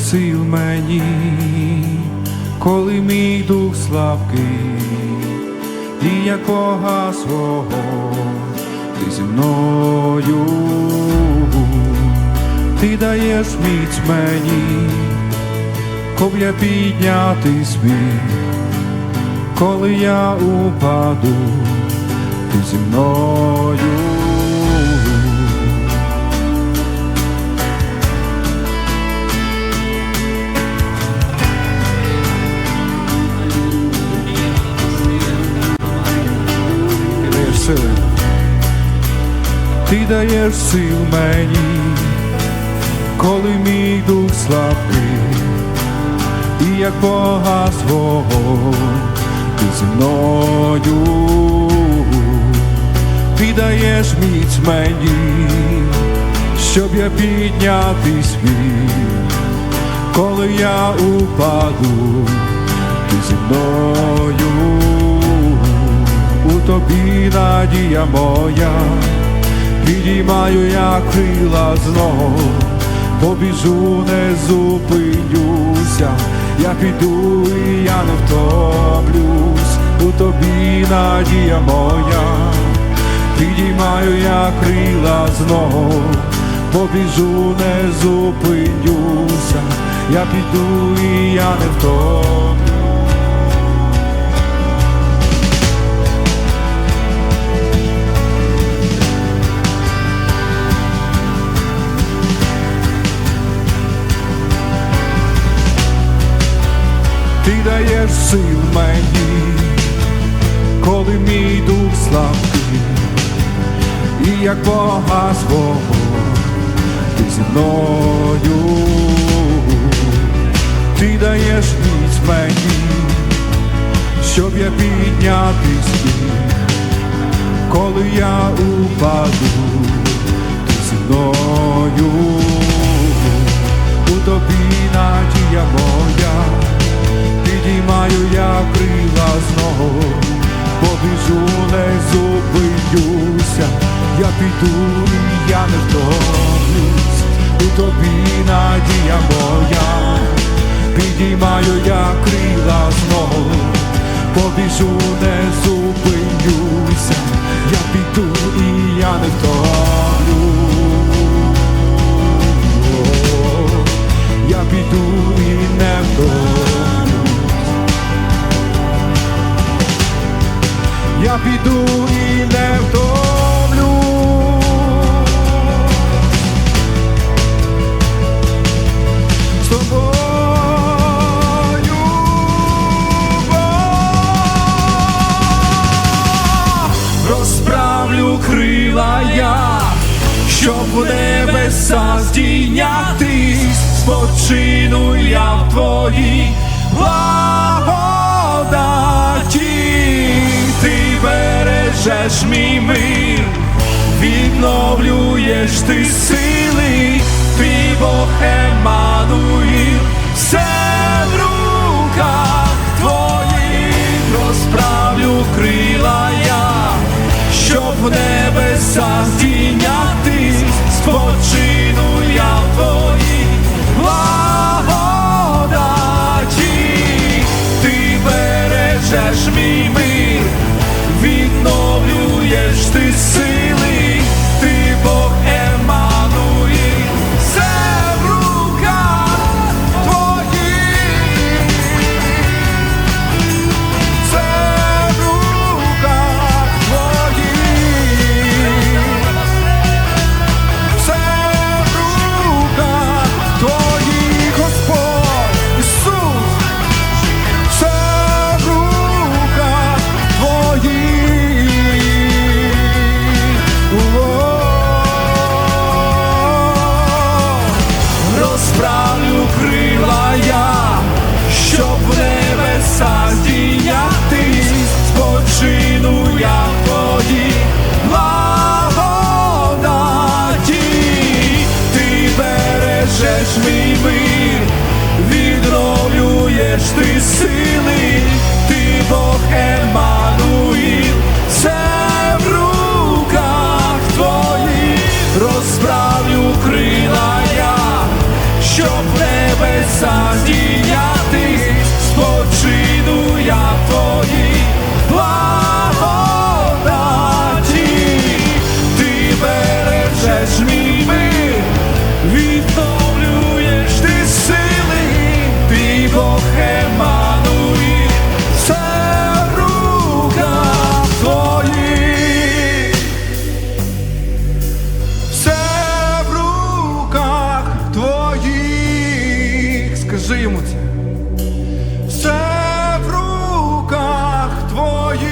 сил мені, коли мій дух слабкий, і як Бога свого ти зі мною, ти даєш міць мені, коб я піднятись міг, коли я упаду, ти зі мною. Даєш сил мені, коли мій дух слабкий, і як Бога свого ти зі мною, ти даєш міць мені, щоб я піднятись міг, коли я упаду, ти зі мною. У тобі надія моя, підіймаю я крила знов, побіжу, не зупинюся, я піду і я не втомлюсь, у тобі надія моя, підіймаю я крила знов, побіжу, не зупинюся, я піду і я не втомлюсь. Ти даєш сил мені, коли мій дух слабкий, і як Бога свого ти зі мною, ти даєш міць мені, щоб я піднятись міг, коли я упаду, ти зі мною, у тобі надія моя підіймаю я крила знову, побіжу, не зупинюся, я піду я не втомлюсь, у тобі надія моя, підіймаю я крила знову, побіжу, не зупинюся, я піду і я не втомлюсь. Я піду і не втомлюсь. Я піду і не втомлю. З тобою. Крила я, щоб в небеса здійнятись, спочину я в твоїй благодаті, бережеш мій мир, відновлюєш ти сили, ти Бог Емануїл, все в Мій мир відновлюєш ти сили, ти Бог Еммануїл. Це. Все в руках твоїх.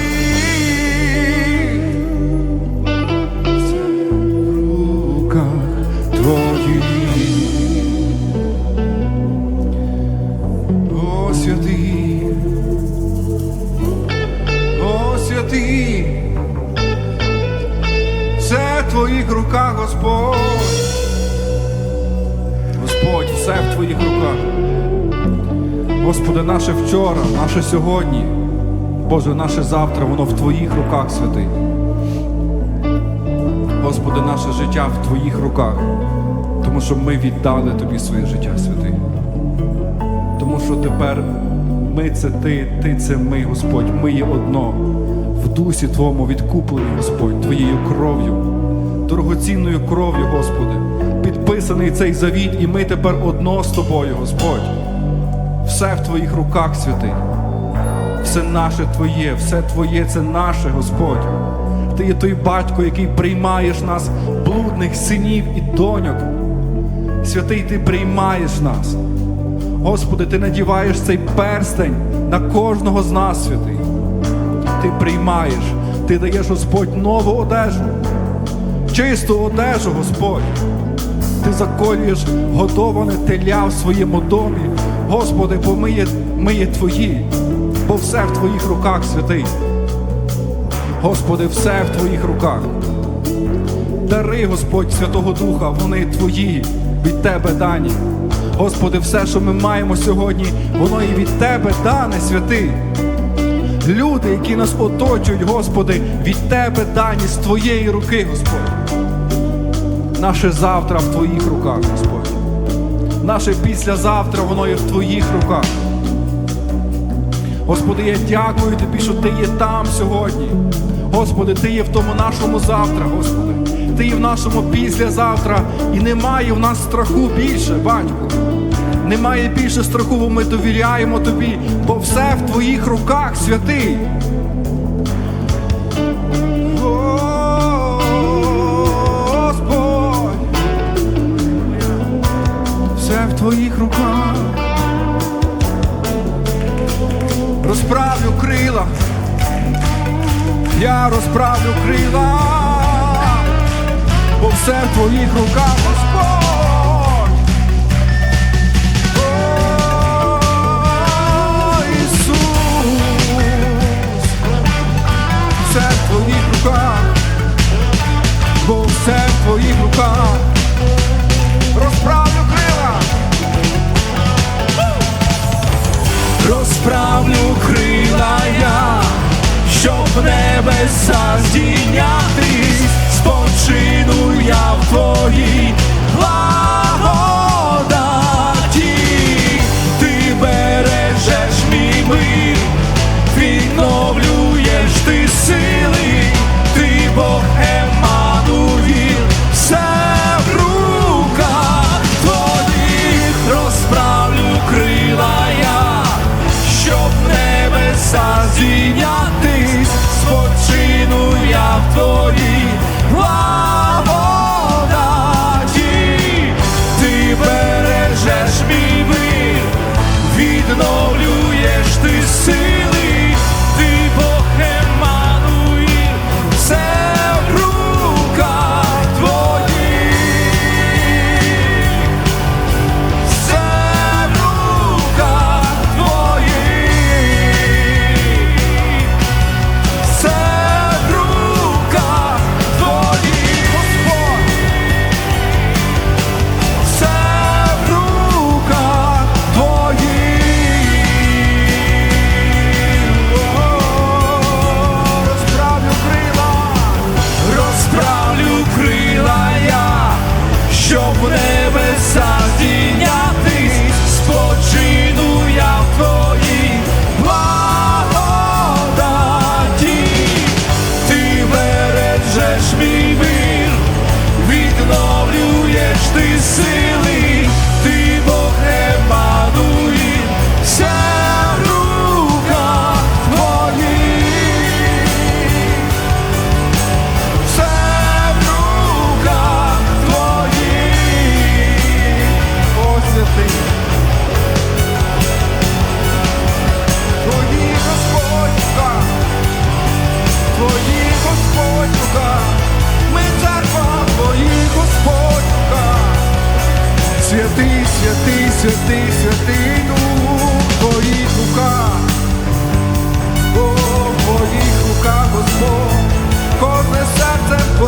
Все в руках твоїх. О, святий. О, святий. Все в твоїх руках, Господь. Господь, все в твоїх руках. Господи, наше вчора, наше сьогодні, Боже, наше завтра, воно в Твоїх руках, святий. Господи, наше життя в Твоїх руках, тому що ми віддали Тобі своє життя, святий. Тому що тепер ми це Ти, Ти це ми, Господь, ми є одно. В дусі Твоєму відкуплені, Господь, Твоєю кров'ю, дорогоцінною кров'ю, Господи. Підписаний цей завіт, і ми тепер одно з Тобою, Господь. Все в Твоїх руках, святий. Все наше Твоє, все Твоє це наше, Господь. Ти є той батько, який приймаєш нас, блудних синів і доньок. Святий, Ти приймаєш нас. Господи, Ти надіваєш цей перстень на кожного з нас, святий. Ти приймаєш, Ти даєш, Господь, нову одежу, чисту одежу, Господь. Ти заколюєш годоване теля в своєму домі. Господи, бо ми є, ми є Твої, бо все в Твоїх руках, святий. Господи, все в Твоїх руках. Дари, Господь, Святого Духа, вони Твої, від Тебе дані. Господи, все, що ми маємо сьогодні, воно і від Тебе дане, святий. Люди, які нас оточують, Господи, від Тебе дані з Твоєї руки, Господь. Наше завтра в Твоїх руках, Господь. Наше післязавтра, воно є в Твоїх руках. Господи, я дякую Тобі, що Ти є там сьогодні. Господи, Ти є в тому нашому завтра, Господи. Ти є в нашому післязавтра. І немає в нас страху більше, батько. Немає більше страху, бо ми довіряємо Тобі, бо все в Твоїх руках, святий. Твоїх руках. Розправлю крила, я розправлю крила, бо все в Твоїх руках, Господь. Все в Твоїх руках, бо все в Твоїх руках. Розправлю крила я, щоб небеса здійнятись, спочину я в твоїй благодаті, ти бережеш мій мир, відновлюєш ти сили, ти Бог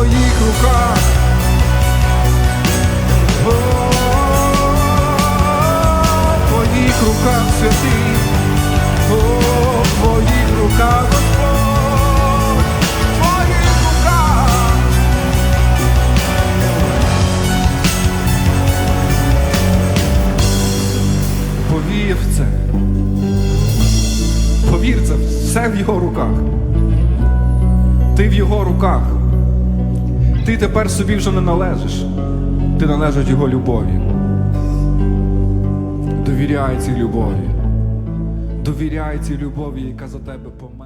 твоїх руках. О, в руках святий, твоїх руках, Господь, в твоїх руках. Повір в це. Повір це, все в його руках. Ти в його руках. Ти тепер собі вже не належиш. Ти належиш його любові. Довіряй цій любові. Довіряй цій любові, яка за тебе померла.